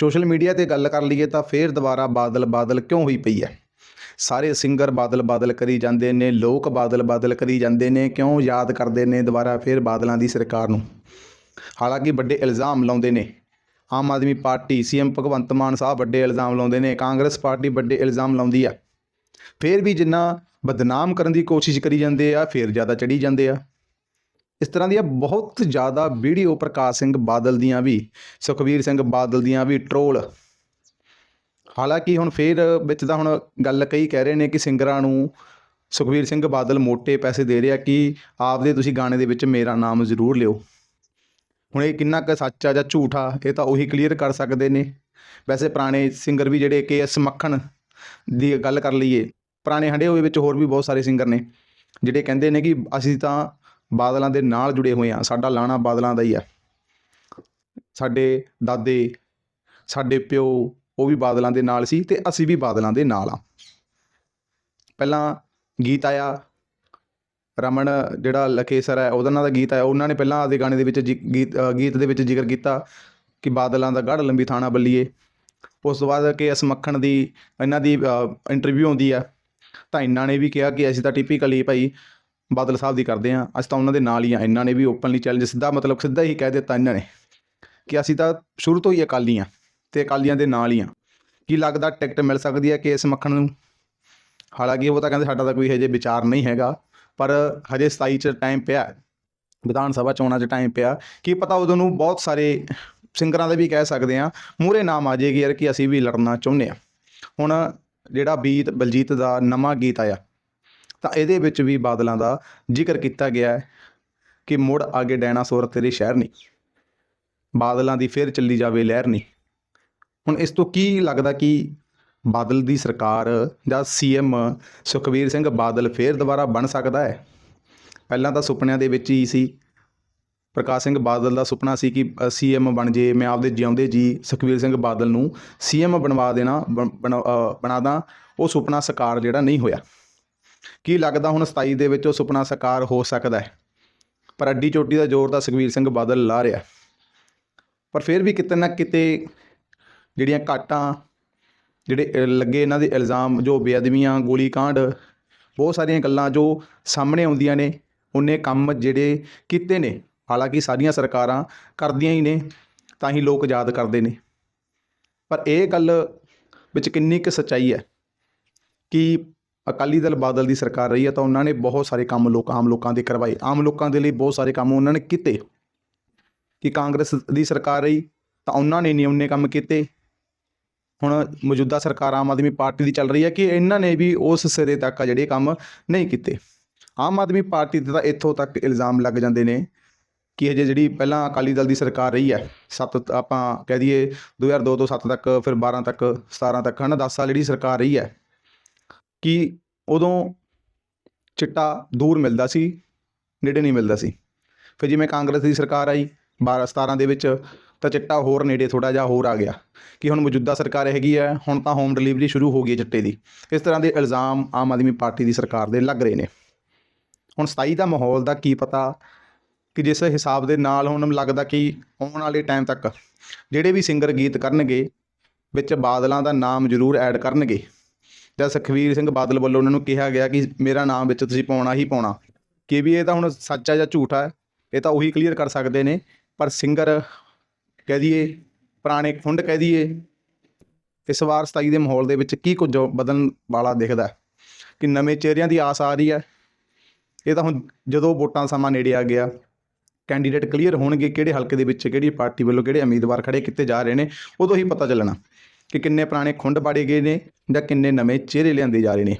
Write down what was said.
Social media ਤੇ ਗੱਲ ਕਰ ਲਈਏ ਤਾਂ ਫੇਰ ਦੁਬਾਰਾ ਬਾਦਲ ਬਾਦਲ ਕਿਉਂ ਹੋਈ ਪਈ ਹੈ? ਸਾਰੇ ਸਿੰਗਰ ਬਾਦਲ ਬਾਦਲ ਕਰੀ ਜਾਂਦੇ ਨੇ, ਲੋਕ ਬਾਦਲ ਬਾਦਲ ਕਰੀ ਜਾਂਦੇ ਨੇ, ਕਿਉਂ ਯਾਦ ਕਰਦੇ ਨੇ ਦੁਬਾਰਾ ਫੇਰ ਬਾਦਲਾਂ ਦੀ ਸਰਕਾਰ ਨੂੰ? ਹਾਲਾਂਕਿ ਵੱਡੇ ਇਲਜ਼ਾਮ ਲਾਉਂਦੇ ਨੇ। ਆਮ ਆਦਮੀ ਪਾਰਟੀ, ਸੀਐਮ ਭਗਵੰਤ ਮਾਨ ਸਾਹਿਬ ਵੱਡੇ ਇਲਜ਼ਾਮ ਲਾਉਂਦੇ ਨੇ, ਕਾਂਗਰਸ ਪਾਰਟੀ ਵੱਡੇ ਇਲਜ਼ਾਮ ਲਾਉਂਦੀ ਆ। ਫੇਰ ਵੀ ਜਿੰਨਾ ਬਦਨਾਮ ਕਰਨ ਦੀ ਕੋਸ਼ਿਸ਼ ਕਰੀ ਜਾਂਦੇ ਆ, ਫੇਰ ਜ਼ਿਆਦਾ ਚੜੀ ਜਾਂਦੇ ਆ। ਇਸ ਤਰ੍ਹਾਂ ਦੀਆਂ ਬਹੁਤ ਜ਼ਿਆਦਾ ਵੀਡੀਓ ਪ੍ਰਕਾਸ਼ ਸਿੰਘ ਬਾਦਲ ਦੀਆਂ ਵੀ ਸੁਖਬੀਰ ਸਿੰਘ ਬਾਦਲ ਦੀਆਂ ਵੀ ਟਰੋਲ ਹਾਲਾਂਕਿ ਹੁਣ ਫੇਰ ਵਿੱਚ ਤਾਂ ਹੁਣ ਗੱਲ ਕਈ ਕਹਿ ਰਹੇ ਨੇ ਕਿ ਸਿੰਗਰਾਂ ਨੂੰ ਸੁਖਬੀਰ ਸਿੰਘ ਬਾਦਲ ਮੋٹے ਪੈਸੇ ਦੇ ਰਿਹਾ ਕਿ ਆਪਦੇ ਤੁਸੀਂ ਗਾਣੇ ਦੇ ਵਿੱਚ ਮੇਰਾ ਨਾਮ ਜ਼ਰੂਰ ਲਿਓ। ਹੁਣ ਇਹ ਕਿੰਨਾ ਕੁ ਸੱਚ ਆ ਜਾਂ ਝੂਠ ਆ, ਇਹ ਤਾਂ ਉਹੀ ਕਲੀਅਰ ਕਰ ਸਕਦੇ ਨੇ। ਵੈਸੇ ਪੁਰਾਣੇ ਸਿੰਗਰ ਵੀ ਜਿਹੜੇ ਕੇ ਐਸ ਮੱਖਣ ਦੀ ਗੱਲ ਕਰ ਲਈਏ, ਪੁਰਾਣੇ ਹੰਡੇ ਹੋਏ ਵਿੱਚ ਹੋਰ ਵੀ ਬਹੁਤ ਸਾਰੇ ਸਿੰਗਰ ਨੇ, ਜਿਹੜੇ ਕਹਿੰਦੇ ਨੇ ਕਿ ਅਸੀਂ ਤਾਂ ਬਾਦਲਾਂ ਦੇ ਨਾਲ ਜੁੜੇ ਹੋਏ ਆ ਸਾਡਾ ਲਾਣਾ ਬਾਦਲਾਂ ਦਾ ਹੀ ਆ ਸਾਡੇ ਦਾਦੇ, ਸਾਡੇ ਪਿਓ, ਉਹ ਵੀ ਬਾਦਲਾਂ ਦੇ ਨਾਲ ਸੀ ਤੇ ਅਸੀਂ ਵੀ ਬਾਦਲਾਂ ਦੇ ਨਾਲ ਆ ਪਹਿਲਾਂ ਗੀਤ ਆਇਆ, ਰਮਨ ਜਿਹੜਾ ਲਖੇਸਰ ਹੈ, ਉਹਦਾ ਨਾਂ ਦਾ ਗੀਤ ਆਇਆ। ਉਹਨਾਂ ਨੇ ਪਹਿਲਾਂ ਆਪਦੇ ਗਾਣੇ ਦੇ ਵਿੱਚ ਜੀ- ਗੀਤ ਗੀਤ ਦੇ ਵਿੱਚ ਜ਼ਿਕਰ ਕੀਤਾ ਕਿ ਬਾਦਲਾਂ ਦਾ ਗੜ ਲੰਬੀ ਥਾਣਾ ਬੱਲੀਏ। ਉਸ ਤੋਂ ਬਾਅਦ ਕਿ ਇਸ ਮੱਖਣ ਦੀ, ਇਹਨਾਂ ਦੀ ਇੰਟਰਵਿਊ ਆਉਂਦੀ ਆ ਤਾਂ ਇਹਨਾਂ ਨੇ ਵੀ ਕਿਹਾ ਕਿ ਅਸੀਂ ਤਾਂ ਟਿਪੀਕਲੀ ਭਾਈ ਬਾਦਲ ਸਾਹਿਬ ਦੀ ਕਰਦੇ ਆ ਅਸੀਂ ਤਾਂ ਉਹਨਾਂ ਦੇ ਨਾਲ ਹੀ ਆ ਇਹਨਾਂ ਨੇ ਵੀ ਓਪਨਲੀ ਚੈਲੰਜ ਸਿੱਧਾ ਮਤਲਬ ਸਿੱਧਾ ਹੀ ਕਹਿ ਦਿੱਤਾ ਇਹਨਾਂ ਨੇ ਕਿ ਅਸੀਂ ਤਾਂ ਸ਼ੁਰੂ ਤੋਂ ਹੀ ਅਕਾਲੀ ਆ ਤੇ ਅਕਾਲੀਆਂ ਦੇ ਨਾਲ ਹੀ ਆ ਕੀ ਲੱਗਦਾ ਟਿਕਟ ਮਿਲ ਸਕਦੀ ਹੈ ਕਿ ਇਸ ਮੱਖਣ ਨੂੰ? ਹਾਲਾਂਕਿ ਉਹ ਤਾਂ ਕਹਿੰਦੇ ਸਾਡਾ ਤਾਂ ਕੋਈ ਹਜੇ ਵਿਚਾਰ ਨਹੀਂ ਹੈਗਾ, ਪਰ ਹਜੇ 27 ਚ ਟਾਈਮ ਪਿਆ ਵਿਧਾਨ ਸਭਾ ਚੋਣਾਂ 'ਚ ਟਾਈਮ ਪਿਆ। ਕੀ ਪਤਾ ਉਦੋਂ ਨੂੰ ਬਹੁਤ ਸਾਰੇ ਸਿੰਗਰਾਂ ਦੇ ਵੀ ਕਹਿ ਸਕਦੇ ਆ ਮੂਰੇ ਨਾਮ ਆ ਜਾਏਗੀ ਯਾਰ ਕਿ ਅਸੀਂ ਵੀ ਲੜਨਾ ਚਾਹੁੰਦੇ ਆ ਹੁਣ ਜਿਹੜਾ ਬੀਤ, ਬਲਜੀਤ ਦਾ ਨਵਾਂ ਗੀਤ ਆਇਆ ਤਾਂ ਇਹਦੇ ਵਿੱਚ ਵੀ ਬਾਦਲਾਂ ਦਾ ਜ਼ਿਕਰ ਕੀਤਾ ਗਿਆ ਹੈ ਕਿ ਮੁੜ ਆਗੇ ਡਾਇਨਾਸੌਰ ਤੇਰੇ ਸ਼ਹਿਰ ਨਹੀਂ। ਬਾਦਲਾਂ ਦੀ ਫਿਰ ਚੱਲੀ ਜਾਵੇ ਲਹਿਰ ਨਹੀਂ। ਹੁਣ ਇਸ ਤੋਂ ਕੀ ਲੱਗਦਾ ਕਿ ਬਾਦਲ ਦੀ ਸਰਕਾਰ ਜਾਂ ਸੀਐਮ ਸੁਖਬੀਰ ਸਿੰਘ ਬਾਦਲ ਫੇਰ ਦੁਬਾਰਾ ਬਣ ਸਕਦਾ ਹੈ? ਪਹਿਲਾਂ ਤਾਂ ਸੁਪਨਿਆਂ ਦੇ ਵਿੱਚ ਹੀ ਸੀ। ਪ੍ਰਕਾਸ਼ ਸਿੰਘ ਬਾਦਲ ਦਾ ਸੁਪਨਾ ਸੀ ਕਿ ਸੀਐਮ ਬਣ ਜੇ ਮੈਂ ਆਪਦੇ ਜਿਉਂਦੇ ਜੀ ਸੁਖਬੀਰ ਸਿੰਘ ਬਾਦਲ ਨੂੰ ਸੀਐਮ ਬਣਵਾ ਦੇਣਾ ਬਣ- ਦਾਂ। ਉਹ ਸੁਪਨਾ ਸਾਕਾਰ ਜਿਹੜਾ ਨਹੀਂ ਹੋਇਆ। ਕੀ ਲੱਗਦਾ ਹੁਣ 27 ਦੇ ਵਿੱਚ ਉਹ ਸੁਪਨਾ ਸਾਕਾਰ ਹੋ ਸਕਦਾ ਹੈ? ਪਰ ਅੱਡੀ ਚੋਟੀ ਦਾ ਜ਼ੋਰ ਤਾਂ ਸੁਖਬੀਰ ਸਿੰਘ ਬਾਦਲ ਲਾ ਰਿਹਾ। ਪਰ ਫਿਰ ਵੀ ਕਿਤੇ ਨਾ ਕਿਤੇ ਜਿਹੜੀਆਂ ਘਾਟਾਂ ਜਿਹੜੇ ਲੱਗੇ ਇਹਨਾਂ ਦੇ ਇਲਜ਼ਾਮ, ਜੋ ਬੇਅਦਬੀਆਂ, ਗੋਲੀ ਕਾਂਡ, ਬਹੁਤ ਸਾਰੀਆਂ ਗੱਲਾਂ ਜੋ ਸਾਹਮਣੇ ਆਉਂਦੀਆਂ ਨੇ, ਉਹਨੇ ਕੰਮ ਜਿਹੜੇ ਕੀਤੇ ਨੇ, ਹਾਲਾਂਕਿ ਸਾਰੀਆਂ ਸਰਕਾਰਾਂ ਕਰਦੀਆਂ ਹੀ ਨੇ, ਤਾਂ ਹੀ ਲੋਕ ਯਾਦ ਕਰਦੇ ਨੇ। ਪਰ ਇਹ ਗੱਲ ਵਿੱਚ ਕਿੰਨੀ ਕੁ ਸੱਚਾਈ ਹੈ ਕਿ ਅਕਾਲੀ ਦਲ ਬਾਦਲ ਦੀ ਸਰਕਾਰ ਰਹੀ ਹੈ ਤਾਂ ਉਹਨਾਂ ਨੇ ਬਹੁਤ ਸਾਰੇ ਕੰਮ ਲੋਕ ਆਮ ਲੋਕਾਂ ਦੇ ਕਰਵਾਏ। ਆਮ ਲੋਕਾਂ ਦੇ ਲਈ ਬਹੁਤ ਸਾਰੇ ਕੰਮ ਉਹਨਾਂ ਨੇ ਕੀਤੇ। ਕਿ ਕਾਂਗਰਸ ਦੀ ਸਰਕਾਰ ਰਹੀ ਤਾਂ ਉਹਨਾਂ ਨੇ ਨਹੀਂ ਕੰਮ ਕੀਤੇ। ਹੁਣ ਮੌਜੂਦਾ ਸਰਕਾਰ ਆਮ ਆਦਮੀ ਪਾਰਟੀ ਦੀ ਚੱਲ ਰਹੀ ਹੈ ਕਿ ਇਹਨਾਂ ਨੇ ਵੀ ਉਸ ਸਿਰੇ ਤੱਕ ਆ ਜਿਹੜੇ ਕੰਮ ਨਹੀਂ ਕੀਤੇ। ਆਮ ਆਦਮੀ ਪਾਰਟੀ ਤੇ ਤਾਂ ਇੱਥੋਂ ਤੱਕ ਇਲਜ਼ਾਮ ਲੱਗ ਜਾਂਦੇ ਨੇ ਕਿ ਹਜੇ ਜਿਹੜੀ ਪਹਿਲਾਂ ਅਕਾਲੀ ਦਲ ਦੀ ਸਰਕਾਰ ਰਹੀ ਹੈ, ਸੱਤ ਆਪਾਂ ਕਹਿ ਦਈਏ 2002 ਤੋਂ 7 ਤੱਕ, ਫਿਰ 12 ਤੱਕ 17 ਤੱਕ, ਹਨਾ 10 ਸਾਲ ਜਿਹੜੀ ਸਰਕਾਰ ਰਹੀ ਹੈ ਕਿ ਉਦੋਂ ਚਿੱਟਾ ਦੂਰ ਮਿਲਦਾ ਸੀ, ਨੇੜੇ ਨਹੀਂ ਮਿਲਦਾ ਸੀ। ਫਿਰ ਜਿਵੇਂ ਕਾਂਗਰਸ ਦੀ ਸਰਕਾਰ ਆਈ 12 17 ਦੇ ਵਿੱਚ, ਤਾਂ ਚਿੱਟਾ ਹੋਰ ਨੇੜੇ ਥੋੜਾ ਜਿਹਾ ਹੋਰ ਆ ਗਿਆ ਕਿ ਹੁਣ ਮੌਜੂਦਾ ਸਰਕਾਰ ਹੈਗੀ ਹੈ, ਹੁਣ ਤਾਂ ਹੋਮ ਡਿਲੀਵਰੀ ਸ਼ੁਰੂ ਹੋ ਗਈ ਹੈ ਚਿੱਟੇ ਦੀ। ਇਸ ਤਰ੍ਹਾਂ ਦੇ ਇਲਜ਼ਾਮ ਆਮ ਆਦਮੀ ਪਾਰਟੀ ਦੀ ਸਰਕਾਰ ਦੇ ਲੱਗ ਰਹੇ ਨੇ। ਹੁਣ 27 ਦਾ ਮਾਹੌਲ ਦਾ ਕੀ ਪਤਾ ਕਿ ਜਿਸ ਹਿਸਾਬ ਦੇ ਨਾਲ ਹੁਣ ਲੱਗਦਾ ਕਿ ਆਉਣ ਵਾਲੇ ਟਾਈਮ ਤੱਕ ਜਿਹੜੇ ਵੀ ਸਿੰਗਰ ਗੀਤ ਕਰਨਗੇ, ਵਿੱਚ ਬਾਦਲਾਂ ਦਾ ਨਾਮ ਜ਼ਰੂਰ ਐਡ ਕਰਨਗੇ। ਜਾਂ ਸੁਖਵੀਰ ਸਿੰਘ ਬਾਦਲ ਵੱਲੋਂ ਉਹਨਾਂ ਨੂੰ ਕਿਹਾ ਗਿਆ ਕਿ ਮੇਰਾ ਨਾਮ ਵਿੱਚ ਤੁਸੀਂ ਪਾਉਣਾ ਹੀ ਪਾਉਣਾ। ਕਿ ਵੀ ਇਹ ਤਾਂ ਹੁਣ ਸੱਚ ਹੈ ਜਾਂ ਝੂਠ ਹੈ, ਇਹ ਤਾਂ ਉਹੀ ਕਲੀਅਰ ਕਰ ਸਕਦੇ ਨੇ। ਪਰ ਸਿੰਗਰ ਕਹਿ ਦਈਏ, ਪੁਰਾਣੇ ਫੁੰਡ ਕਹਿ ਦਈਏ, ਇਸ ਵਾਰ 27 ਦੇ ਮਾਹੌਲ ਦੇ ਵਿੱਚ ਕੀ ਕੁਝ ਬਦਲਣ ਵਾਲਾ ਦਿਖਦਾ ਕਿ ਨਵੇਂ ਚਿਹਰਿਆਂ ਦੀ ਆਸ ਆ ਰਹੀ ਹੈ। ਇਹ ਤਾਂ ਹੁਣ ਜਦੋਂ ਵੋਟਾਂ ਸਮਾਂ ਨੇੜੇ ਆ ਗਿਆ ਕੈਂਡੀਡੇਟ ਕਲੀਅਰ ਹੋਣਗੇ ਕਿਹੜੇ ਹਲਕੇ ਦੇ ਵਿੱਚ ਕਿਹੜੀ ਪਾਰਟੀ ਵੱਲੋਂ ਕਿਹੜੇ ਉਮੀਦਵਾਰ ਖੜੇ ਕੀਤੇ ਜਾ ਰਹੇ ਨੇ, ਉਦੋਂ ਹੀ ਪਤਾ ਚੱਲਣਾ। ਕਿ ਕਿੰਨੇ ਪੁਰਾਣੇ ਖੁੰਡ ਪਾੜੇ ਗਏ ਨੇ ਜਾਂ ਕਿੰਨੇ ਨਵੇਂ ਚਿਹਰੇ ਲਿਆਂਦੇ ਜਾ ਰਹੇ ਨੇ।